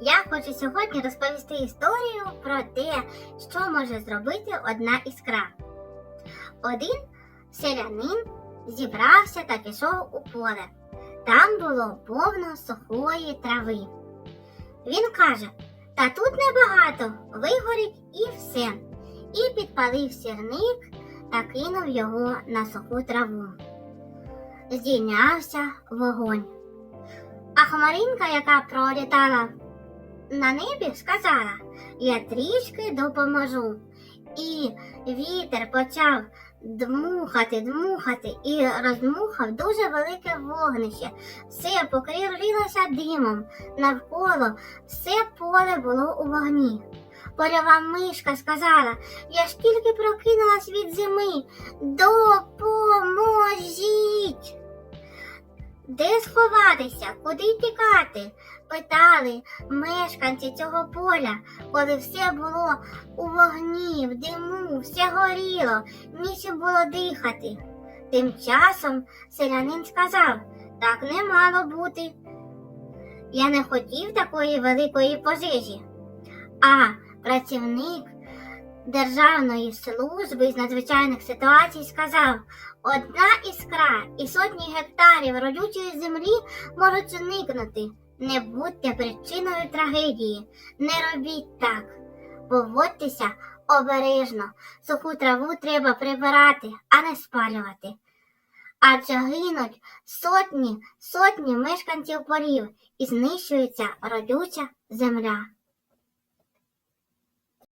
Я хочу сьогодні розповісти історію про те, що може зробити одна іскра. Один селянин зібрався та пішов у поле. Там було повно сухої трави. Він каже: Та тут небагато, вигорить і все. І підпалив сірник та кинув його на суху траву. Здійнявся вогонь. А хмаринка, яка пролітала на небі, сказала: Я трішки допоможу. І вітер почав дмухати, дмухати і роздмухав дуже велике вогнище. Все покрилося димом. Навколо все поле було у вогні. Польова мишка сказала: Я ж тільки прокинулась від зими. Допоможіть. Де сховатися, куди тікати? питали мешканці цього поля, коли все було у вогні, в диму, все горіло, нічим було дихати. Тим часом селянин сказав, так не мало бути. Я не хотів такої великої пожежі. А працівник Державної служби з надзвичайних ситуацій сказав, одна іскра і сотні гектарів родючої землі можуть зникнути. Не будьте причиною трагедії, не робіть так. Поводьтеся обережно, суху траву треба прибирати, а не спалювати. Адже гинуть сотні, сотні мешканців полів і знищується родюча земля.